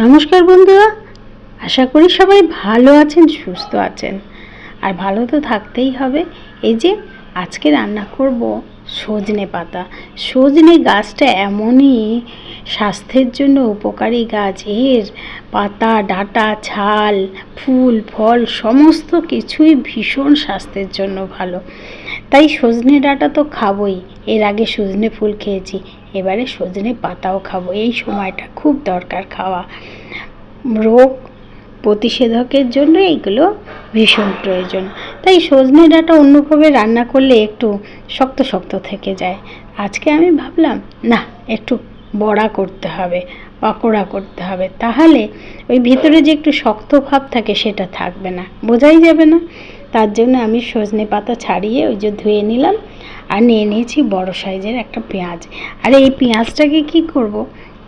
নমস্কার বন্ধুরা। আশা করি সবাই ভালো আছেন, সুস্থ আছেন। আর ভালো তো থাকতেই হবে। এই যে আজকে রান্না করব সজনে পাতা। সজনে গাছটা এমনই স্বাস্থ্যের জন্য উপকারী গাছ। এর পাতা, ডাঁটা, ছাল, ফুল, ফল সমস্ত কিছুই ভীষণ স্বাস্থ্যের জন্য ভালো। তাই সজনে ডাঁটা তো খাবোই। এর আগে সজনে ফুল খেয়েছি। এবারে সজনে পাতাও খাব। এই সময়টা খুব দরকার খাওয়া। রোগ প্রতিষেধকের জন্য এইগুলো ভীষণ প্রয়োজন। তাই সজনে ডাঁটা অন্যভাবে রান্না করলে একটু শক্ত শক্ত থেকে যায়। আজকে আমি ভাবলাম, না, একটু বড়া করতে হবে, পকোড়া করতে হবে। তাহলে ওই ভিতরে যে একটু শক্ত ভাব থাকে সেটা থাকবে না। বোঝাই যাবে না। তার জন্য আমি সজনে পাতা ছাড়িয়ে ওই যে ধুয়ে নিলাম। আর নিয়ে নিয়েছি বড় সাইজের একটা পেঁয়াজ। আর এই পেঁয়াজটাকে কি করব?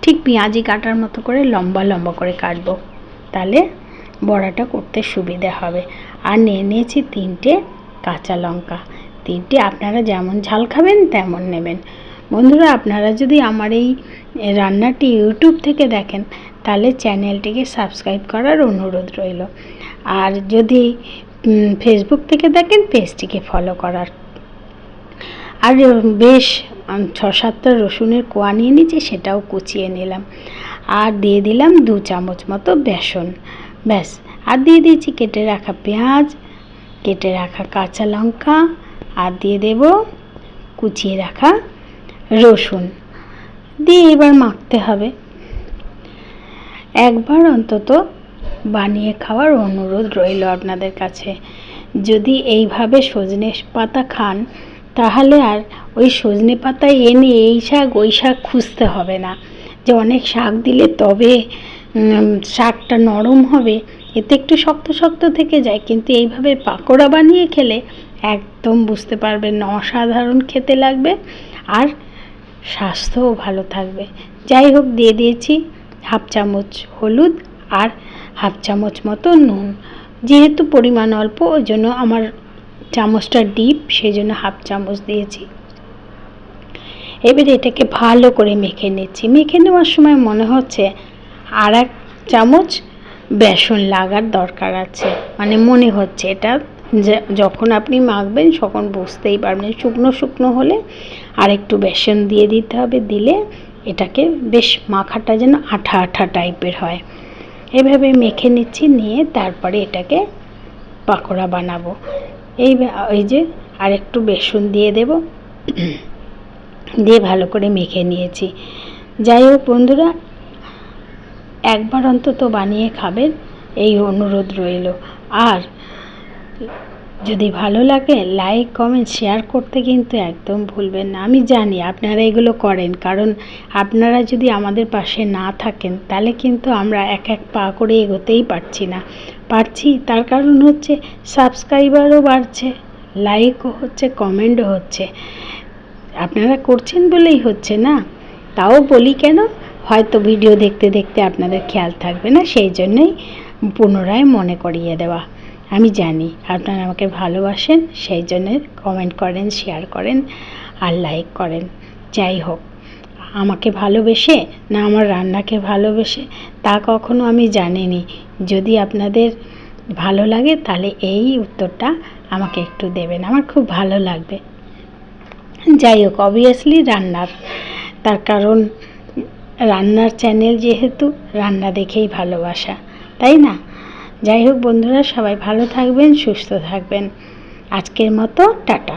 ঠিক পেঁয়াজি কাটার মতো করে লম্বা লম্বা করে কাটবো। তাহলে বড়াটা করতে সুবিধে হবে। আর নিয়ে নিয়েছি তিনটে কাঁচা লঙ্কা। তিনটে আপনারা যেমন ঝাল খাবেন, তেমন নেবেন। বন্ধুরা, আপনারা যদি আমার এই রান্নাটি ইউটিউব থেকে দেখেন, তাহলে চ্যানেলটিকে সাবস্ক্রাইব করার অনুরোধ রইল। আর যদি ফেসবুক থেকে দেখেন, পেজটিকে ফলো করার আর বেশ ছ সাতটা রসুনের কোয়া নিয়ে নিয়েছি, সেটাও কুচিয়ে নিলাম। আর দিয়ে দিলাম দু চামচ মতো বেসন। ব্যাস, আর দিয়ে দিয়েছি কেটে রাখা পেঁয়াজ, কেটে রাখা কাঁচা লঙ্কা, আর দিয়ে দেব কুচিয়ে রাখা রসুন। দিয়ে এবার মাখতে হবে। একবার অন্তত বানিয়ে খাওয়ার অনুরোধ রইল আপনাদের কাছে। যদি এইভাবে সজনে পাতা খান তাহলে আর ওই সজনে পাতা এনে এই শাক, ওই শাক খুঁজতে হবে না। যে অনেক শাক দিলে তবে শাকটা নরম হবে, এতে একটু শক্ত শক্ত থেকে যায়। কিন্তু এইভাবে পাকোড়া বানিয়ে খেলে একদম বুঝতে পারবেন অসাধারণ খেতে লাগবে আর স্বাস্থ্যও ভালো থাকবে। যাই হোক, দিয়ে দিয়েছি হাফ চামচ হলুদ আর হাফ চামচ মতো নুন। যেহেতু পরিমাণ অল্প, ওই জন্য আমার চামচটা ডিপ, সেই জন্য হাফ চামচ দিয়েছি। এবারে এটাকে ভালো করে মেখে নিচ্ছি। মেখে নেওয়ার সময় মনে হচ্ছে আর এক চামচ বেসন লাগার দরকার আছে। মানে মনে হচ্ছে এটা যখন আপনি মাখবেন তখন বুঝতেই পারবেন, শুকনো শুকনো হলে আর একটু বেসন দিয়ে দিতে হবে, দিলে এটাকে বেশ মাখাটা যেন আঠা আঠা টাইপের হয়। এভাবে মেখে নিচ্ছি, নিয়ে তারপরে এটাকে পাকোড়া বানাবো। এই ওই যে আর একটু বেসন দিয়ে দেব। দিয়ে ভালো করে মেখে নিয়েছি। যাই হোক বন্ধুরা, একবার অন্তত বানিয়ে খাবেন, এই অনুরোধ রইল। আর যদি ভালো লাগে, লাইক, কমেন্ট, শেয়ার করতে কিন্তু একদম ভুলবেন না। আমি জানি আপনারা এগুলো করেন, কারণ আপনারা যদি আমাদের পাশে না থাকেন, তাহলে কিন্তু আমরা এক এক পা করে এগোতেই পারছি না। পারছি, তার কারণ হচ্ছে সাবস্ক্রাইবারও বাড়ছে লাইকও হচ্ছে কমেন্টও হচ্ছে। আপনারা করছেন বলেই হচ্ছে না? তাও বলি কেন? হয়তো ভিডিও দেখতে দেখতে আপনাদের খেয়াল থাকবে না, সেই জন্যই পুনরায় মনে করিয়ে দেওয়া। আমি জানি আপনারা আমাকে ভালোবাসেন, সেই জন্যে কমেন্ট করেন শেয়ার করেন আর লাইক করেন। যাই হোক। আমাকে ভালোবেসে না আমার রান্নাকে ভালোবেসে, তা কখনো আমি জানিনি। যদি আপনাদের ভালো লাগে, তাহলে এই উত্তরটা আমাকে একটু দেবেন। আমার খুব ভালো লাগবে। যাই হোক অবভিয়াসলি রান্নার, তার কারণ রান্নার চ্যানেল যেহেতু, রান্না দেখেই ভালোবাসা, তাই না? যাই হোক বন্ধুরা, সবাই ভালো থাকবেন, সুস্থ থাকবেন। আজকের মতো, টাটা।